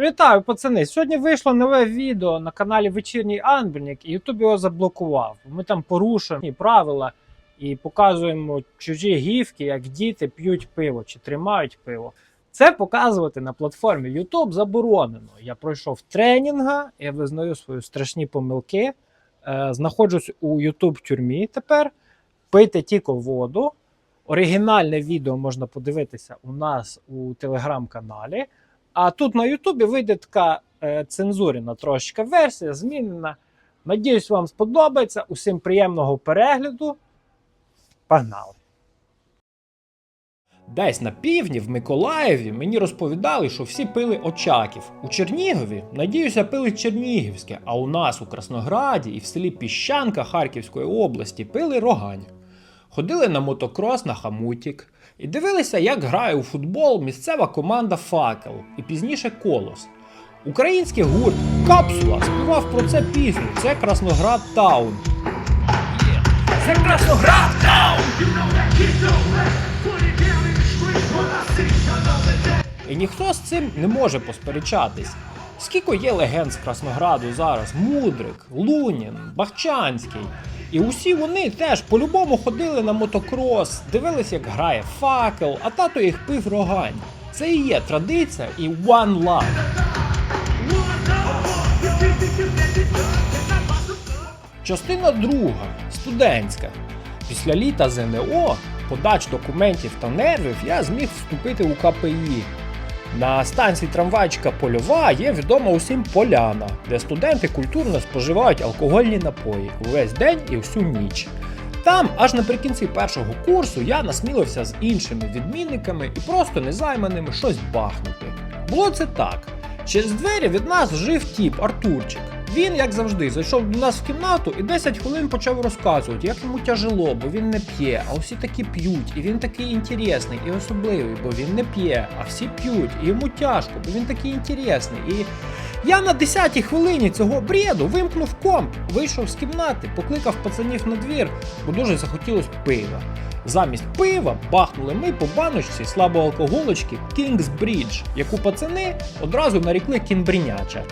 Вітаю, пацани! Сьогодні вийшло нове відео на каналі Вечірній Анбернік, і Ютуб його заблокував. Ми там порушуємо правила і показуємо чужі гівки, як діти п'ють пиво чи тримають пиво. Це показувати на платформі YouTube заборонено. Я пройшов тренінга, я визнаю свої страшні помилки. Е, знаходжусь у YouTube тюрмі тепер. Пийте тільки воду. Оригінальне відео можна подивитися у нас у телеграм-каналі. А тут на Ютубі вийде така е, цензурена трошечка версія, змінена. Надіюсь, вам сподобається. Усім приємного перегляду. Погнали! Десь на півдні в Миколаєві мені розповідали, що всі пили очаків. У Чернігові, надіюся, пили Чернігівське, а у нас у Краснограді і в селі Піщанка Харківської області пили рогань. Ходили на мотокрос на Хамутік і дивилися, як грає у футбол місцева команда Факел і пізніше Колос. Український гурт Капсула співав про це пісню. Це Красноград Таун. Це Красноград Таун! І ніхто з цим не може посперечатись. Скільки є легенд з Краснограду зараз? Мудрик, Лунін, Бахчанський. І усі вони теж по-любому ходили на мотокрос, дивились, як грає факел, а тато їх пив рогань. Це і є традиція і one love. Частина друга студентська. Після літа ЗНО, подач документів та нервів я зміг вступити у КПІ. На станції трамвайчика Польова є відома усім поляна, де студенти культурно споживають алкогольні напої увесь день і всю ніч. Там, аж наприкінці першого курсу, я насмілився з іншими відмінниками і просто незайманими щось бахнути. Було це так. Через двері від нас жив тіп Артурчик. Він, як завжди, зайшов до нас в кімнату і 10 хвилин почав розказувати, як йому тяжело, бо він не п'є, а усі такі п'ють, і він такий інтересний і особливий, бо він не п'є, а всі п'ють, і йому тяжко, бо він такий інтересний. І я на 10-й хвилині цього бреду вимкнув комп, вийшов з кімнати, покликав пацанів на двір, бо дуже захотілось пива. Замість пива бахнули ми по баночці слабоалкоголочки King's Bridge, яку пацани одразу нарікли кінбріняча.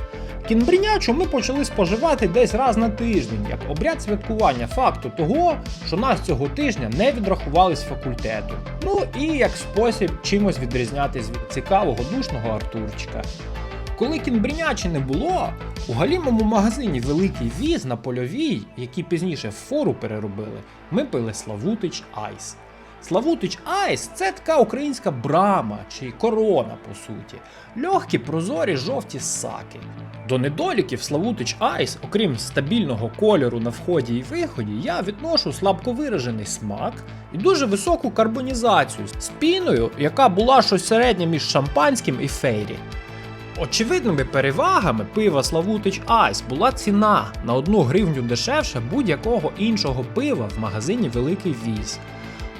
Кінбрінячу ми почали споживати десь раз на тиждень, як обряд святкування факту того, що нас цього тижня не відрахували з факультету. Ну і як спосіб чимось відрізнятись від цікавого душного Артурчика. Коли кінбрінячі не було, у галімому магазині Великий Віз на польовій, який пізніше фору переробили, ми пили Славутич Айс. Славутич Айс це така українська брама чи корона, по суті. Легкі прозорі жовті саки. До недоліків Славутич Айс, окрім стабільного кольору на вході і виході, я відношу слабковиражений смак і дуже високу карбонізацію з піною, яка була щось середнє між шампанським і фейрі. Очевидними перевагами пива Славутич Айс була ціна на одну гривню дешевше будь-якого іншого пива в магазині Великий Віз.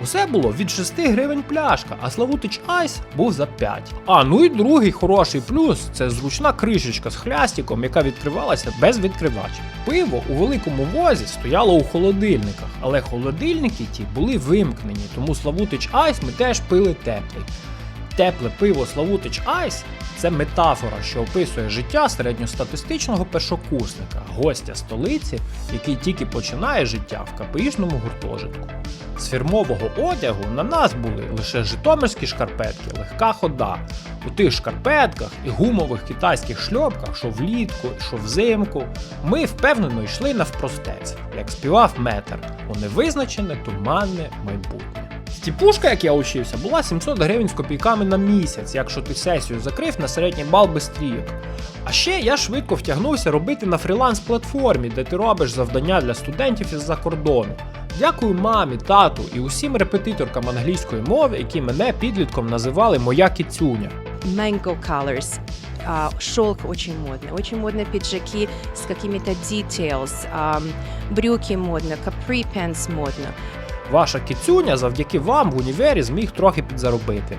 Усе було від 6 гривень пляшка, а Славутич Айс був за 5. А ну і другий хороший плюс це зручна кришечка з хлястиком, яка відкривалася без відкривача. Пиво у великому возі стояло у холодильниках, але холодильники ті були вимкнені, тому Славутич Айс ми теж пили теплий. Тепле пиво Славутич Айс це метафора, що описує життя середньостатистичного першокурсника, гостя столиці, який тільки починає життя в КПІшному гуртожитку. З фірмового одягу на нас були лише житомирські шкарпетки, легка хода. У тих шкарпетках і гумових китайських шльопках, що влітку, що взимку, ми впевнено йшли навпростець, як співав метр, у невизначене туманне майбутнє. Стіпушка, як я учився, була 700 гривень з копійками на місяць, якщо ти сесію закрив на середній бал без трійок. А ще я швидко втягнувся робити на фріланс-платформі, де ти робиш завдання для студентів із-за кордону. Дякую мамі, тату і усім репетиторкам англійської мови, які мене підлітком називали моя кіцюня. mango colors. А, шелк очень модно. Очень модно пиджаки с какими-то details. а, брюки модно, capri pants модно. Ваша кіцюня завдяки вам в універі зміг трохи підзаробити.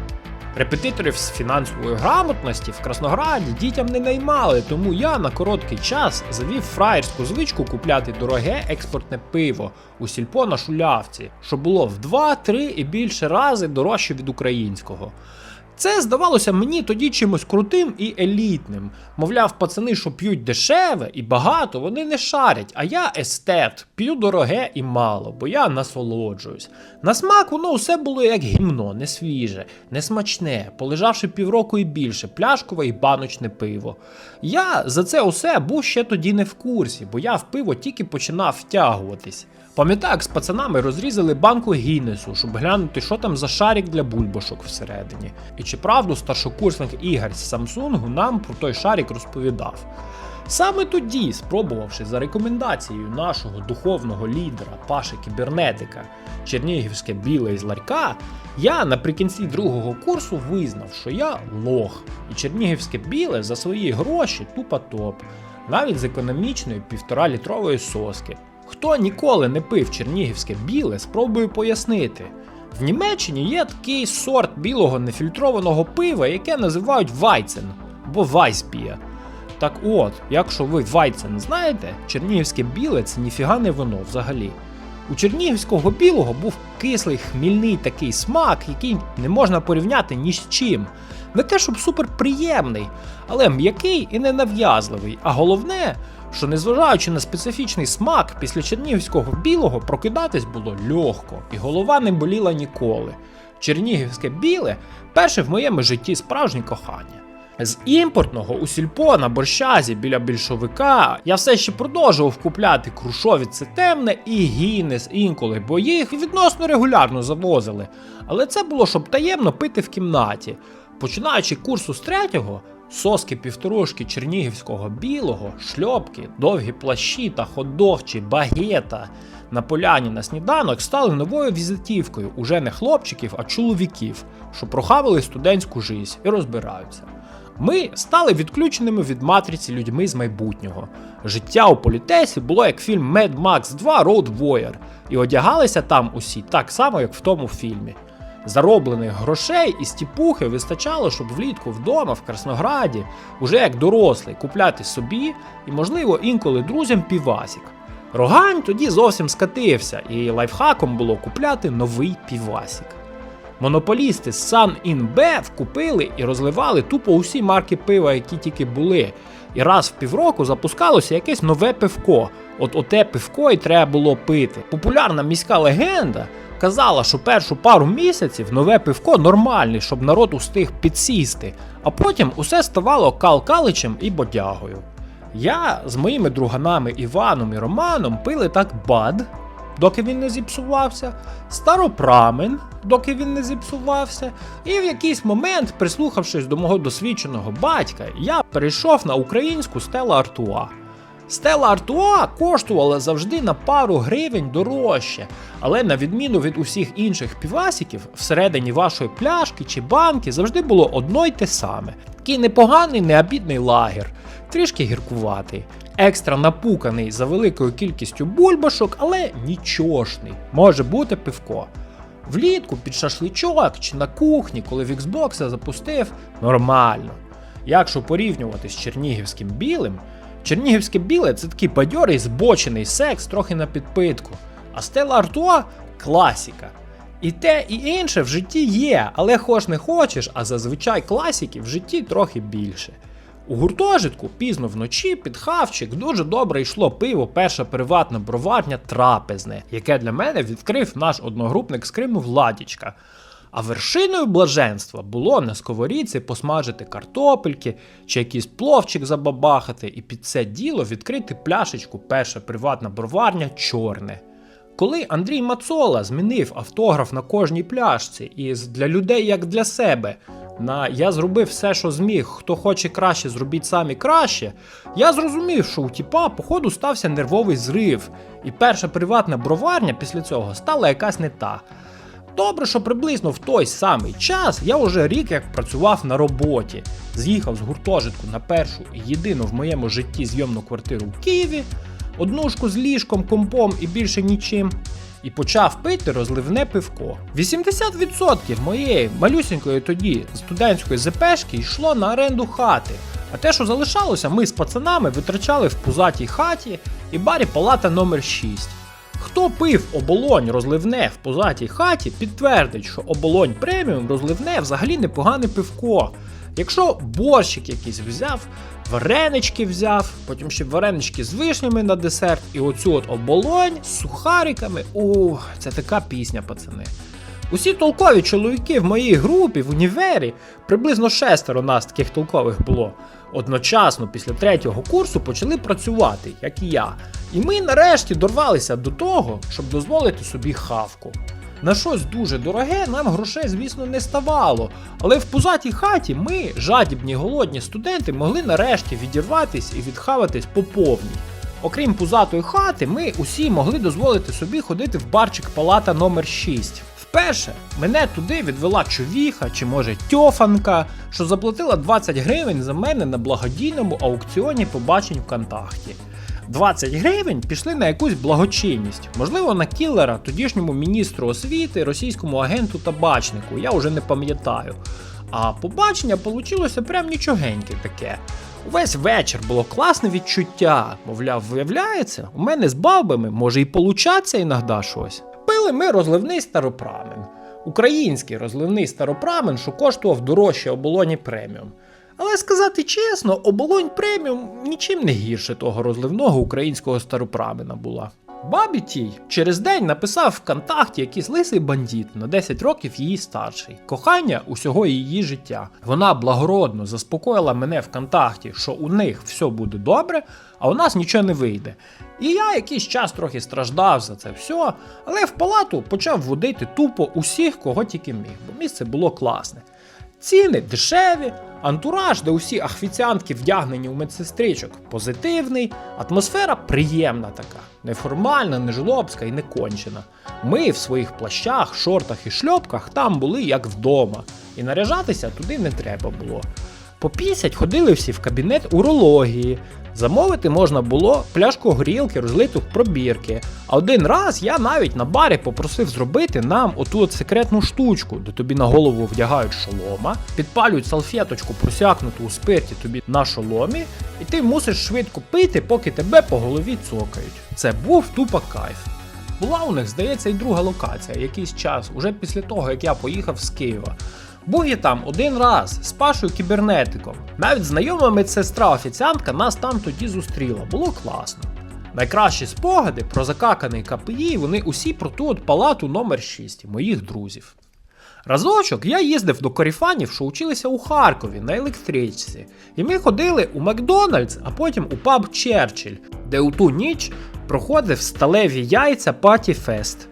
Репетиторів з фінансової грамотності в Краснограді дітям не наймали, тому я на короткий час завів фраєрську звичку купляти дороге експортне пиво у сільпо на шулявці, що було в 2-3 і більше рази дорожче від українського. Це здавалося мені тоді чимось крутим і елітним. Мовляв, пацани, що п'ють дешеве і багато, вони не шарять. А я естет, п'ю дороге і мало, бо я насолоджуюсь. На смак воно все було як гімно, не свіже, не смачне, полежавши півроку і більше, пляшкове і баночне пиво. Я за це усе був ще тоді не в курсі, бо я в пиво тільки починав втягуватись. Пам'ятаю, з пацанами розрізали банку Гіннесу, щоб глянути, що там за шарик для бульбашок всередині. І чи правду старшокурсник Ігор з Самсунгу нам про той шарик розповідав. Саме тоді, спробувавши за рекомендацією нашого духовного лідера Паши Кібернетика Чернігівське біле із ларька, я наприкінці другого курсу визнав, що я лох, і чернігівське біле за свої гроші тупо топ, навіть з економічної півтора літрової соски. Хто ніколи не пив чернігівське біле, спробую пояснити. В Німеччині є такий сорт білого нефільтрованого пива, яке називають Вайцен або Вайсбія. Так от, якщо ви Вайцен знаєте, чернігівське біле це ніфіга не вино взагалі. У чернігівського білого був кислий хмільний такий смак, який не можна порівняти ні з чим. Не те, щоб суперприємний, але м'який і ненав'язливий. А головне, що незважаючи на специфічний смак, після чернігівського білого прокидатись було легко, і голова не боліла ніколи. Чернігівське біле перше в моєму житті справжнє кохання. З імпортного у сільпо на борщазі біля більшовика я все ще продовжував купляти крушові це темне і гінес інколи, бо їх відносно регулярно завозили. Але це було щоб таємно пити в кімнаті. Починаючи курсу з третього, соски півторушки чернігівського білого, шльопки, довгі плащі та ходох чи багета на поляні на сніданок стали новою візитівкою уже не хлопчиків, а чоловіків, що прохавили студентську жизнь і розбираються. Ми стали відключеними від матриці людьми з майбутнього. Життя у політесі було як фільм Mad Max 2 Road Warrior, і одягалися там усі так само, як в тому фільмі. Зароблених грошей і стіпухи вистачало, щоб влітку вдома в Краснограді, уже як дорослий, купляти собі і, можливо, інколи друзям півасік. Рогань тоді зовсім скатився, і лайфхаком було купляти новий півасік. Монополісти з Sun InBev купили і розливали тупо усі марки пива, які тільки були. І раз в півроку запускалося якесь нове пивко. От оте пивко і треба було пити. Популярна міська легенда казала, що першу пару місяців нове пивко нормальне, щоб народ устиг підсісти, а потім усе ставало кал-каличем і бодягою. Я з моїми друганами Іваном і Романом пили так бад, доки він не зіпсувався, старопрамен, доки він не зіпсувався, і в якийсь момент, прислухавшись до мого досвідченого батька, я перейшов на українську стела Артуа. Стела Артуа коштувала завжди на пару гривень дорожче, але на відміну від усіх інших півасиків, всередині вашої пляшки чи банки завжди було одно й те саме. Такий непоганий, необідний лагер, трішки гіркуватий, екстра напуканий за великою кількістю бульбашок, але нічошний. Може бути пивко. Влітку під шашличок чи на кухні, коли в Xbox запустив, нормально. Якщо порівнювати з чернігівським білим, чернігівське біле це такий бадьорий збочений секс трохи на підпитку. А стела Артуа класіка. І те, і інше в житті є, але хоч не хочеш, а зазвичай класіки в житті трохи більше. У гуртожитку пізно вночі під хавчик дуже добре йшло пиво перша приватна броварня трапезне, яке для мене відкрив наш одногрупник з Криму Владічка. А вершиною блаженства було на сковорідці посмажити картопельки чи якийсь пловчик забабахати, і під це діло відкрити пляшечку перша приватна броварня чорне. Коли Андрій Мацола змінив автограф на кожній пляшці із для людей як для себе на я зробив все, що зміг, хто хоче краще, зробіть самі краще, я зрозумів, що у тіпа, походу, стався нервовий зрив, і перша приватна броварня після цього стала якась не та. Добре, що приблизно в той самий час я вже рік як працював на роботі, з'їхав з гуртожитку на першу і єдину в моєму житті зйомну квартиру в Києві, однушку з ліжком, компом і більше нічим, і почав пити розливне пивко. 80% моєї малюсінької тоді студентської ЗПшки йшло на оренду хати. А те, що залишалося, ми з пацанами витрачали в пузатій хаті і барі палата номер 6. Хто пив оболонь розливне в позатій хаті, підтвердить, що оболонь преміум розливне взагалі непогане пивко. Якщо борщик якийсь взяв, варенички взяв, потім ще варенички з вишнями на десерт, і оцю от оболонь з сухариками. О, це така пісня, пацани. Усі толкові чоловіки в моїй групі в універі, приблизно шестеро нас таких толкових було, одночасно після третього курсу почали працювати, як і я. І ми нарешті дорвалися до того, щоб дозволити собі хавку. На щось дуже дороге нам грошей, звісно, не ставало, але в пузатій хаті ми, жадібні голодні студенти, могли нарешті відірватись і відхаватись по повній. Окрім пузатої хати, ми усі могли дозволити собі ходити в барчик палата номер 6 Вперше мене туди відвела човіха чи може тьофанка, що заплатила 20 гривень за мене на благодійному аукціоні побачень ВКонтакті. 20 гривень пішли на якусь благочинність, можливо, на кілера, тодішньому міністру освіти, російському агенту табачнику, я вже не пам'ятаю. А побачення получилося прям нічогеньке таке. Увесь вечір було класне відчуття. Мовляв, виявляється, у мене з бабами може і получаться іногда щось. Пили ми розливний старопрамен. Український розливний старопрамен, що коштував дорожче оболоні преміум. Але сказати чесно, оболонь преміум нічим не гірше того розливного українського старопрамена була. Бабі тій через день написав ВКонтакті якийсь лисий бандит на 10 років її старший. Кохання усього її життя. Вона благородно заспокоїла мене ВКонтакті, що у них все буде добре, а у нас нічого не вийде. І я якийсь час трохи страждав за це все, але в палату почав водити тупо усіх, кого тільки міг, бо місце було класне. Ціни дешеві, антураж, де усі офіціантки вдягнені у медсестричок, позитивний, атмосфера приємна така, неформальна, не жлобська і не кончена. Ми в своїх плащах, шортах і шльопках там були як вдома, і наряжатися туди не треба було. По 50 ходили всі в кабінет урології. Замовити можна було пляшку горілки, розлиту в пробірки. А один раз я навіть на барі попросив зробити нам оту от секретну штучку, де тобі на голову вдягають шолома, підпалюють салфеточку, просякнуту у спирті тобі на шоломі, і ти мусиш швидко пити, поки тебе по голові цокають. Це був тупо кайф. Була у них, здається, і друга локація, якийсь час, уже після того, як я поїхав з Києва. Був я там один раз з Пашою кібернетиком. Навіть знайома медсестра-офіціантка нас там тоді зустріла. Було класно. Найкращі спогади про закаканий КПІ вони усі про ту от палату номер 6 моїх друзів. Разочок я їздив до коріфанів, що училися у Харкові на електричці, і ми ходили у Макдональдс, а потім у паб Черчилль, де у ту ніч проходив сталеві яйця Паті Фест.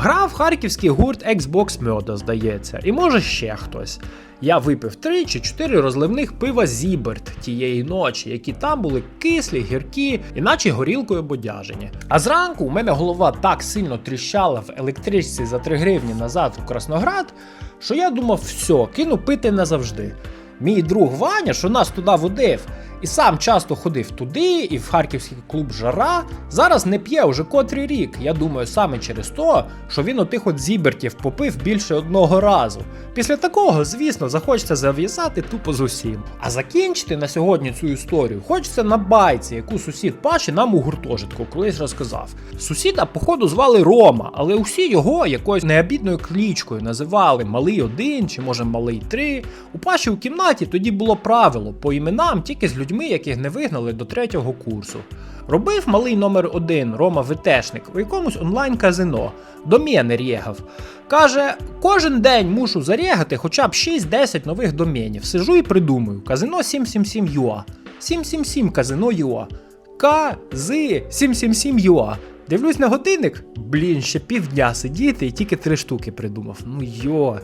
Грав харківський гурт Xbox Murder, здається, і може ще хтось. Я випив три чи чотири розливних пива Зіберт тієї ночі, які там були кислі, гіркі, іначе горілкою бодяжені. А зранку у мене голова так сильно тріщала в електричці за 3 гривні назад у Красноград, що я думав, все, кину пити назавжди. Мій друг Ваня, що нас туди водив, і сам часто ходив туди, і в харківський клуб Жара, зараз не п'є уже котрий рік. Я думаю, саме через то, що він отих от зібертів попив більше одного разу. Після такого, звісно, захочеться зав'язати тупо з усім. А закінчити на сьогодні цю історію хочеться на байці, яку сусід Паші нам у гуртожитку колись розказав. Сусіда, походу, звали Рома, але усі його якоюсь необідною клічкою називали Малий 1 чи може Малий 3. У Паші у кімнаті тоді було правило по іменам тільки з людьми, яких не вигнали до третього курсу. Робив малий номер 1 Рома ВТшник у якомусь онлайн-казино. Дом'єни рєгав. Каже, кожен день мушу зарєгати хоча б 6-10 нових дом'єнів. Сижу і придумую. Казино 777 юа. 777 казино юа. КЗ 777 юа. Дивлюсь на годинник, блін, ще півдня сидіти і тільки три штуки придумав. Ну йо.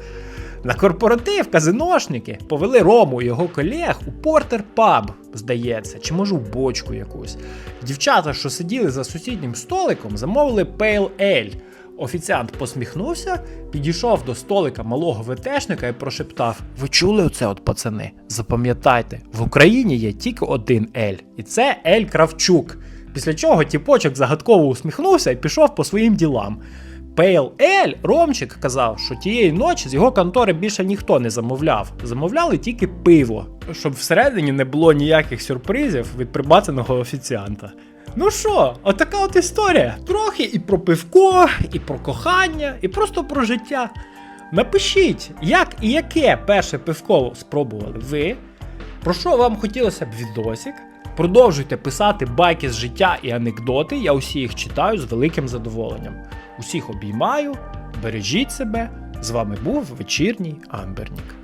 На корпоратив казиношники повели Рому і його колег у Портер Паб, здається, чи може у бочку якусь. Дівчата, що сиділи за сусіднім столиком, замовили Pale Ale. Офіціант посміхнувся, підійшов до столика малого ВТшника і прошептав: Ви чули оце, от пацани? Запам'ятайте, в Україні є тільки один Ель, і це Ель Кравчук. Після чого тіпочок загадково усміхнувся і пішов по своїм ділам. Пейл Ель Ромчик казав, що тієї ночі з його контори більше ніхто не замовляв. Замовляли тільки пиво, щоб всередині не було ніяких сюрпризів від прибацаного офіціанта. Ну що, отака от історія. Трохи і про пивко, і про кохання, і просто про життя. Напишіть, як і яке перше пивко спробували ви. Про що вам хотілося б відосик? Продовжуйте писати байки з життя і анекдоти. Я усі їх читаю з великим задоволенням. Усіх обіймаю, бережіть себе. З вами був вечірній Амбернік.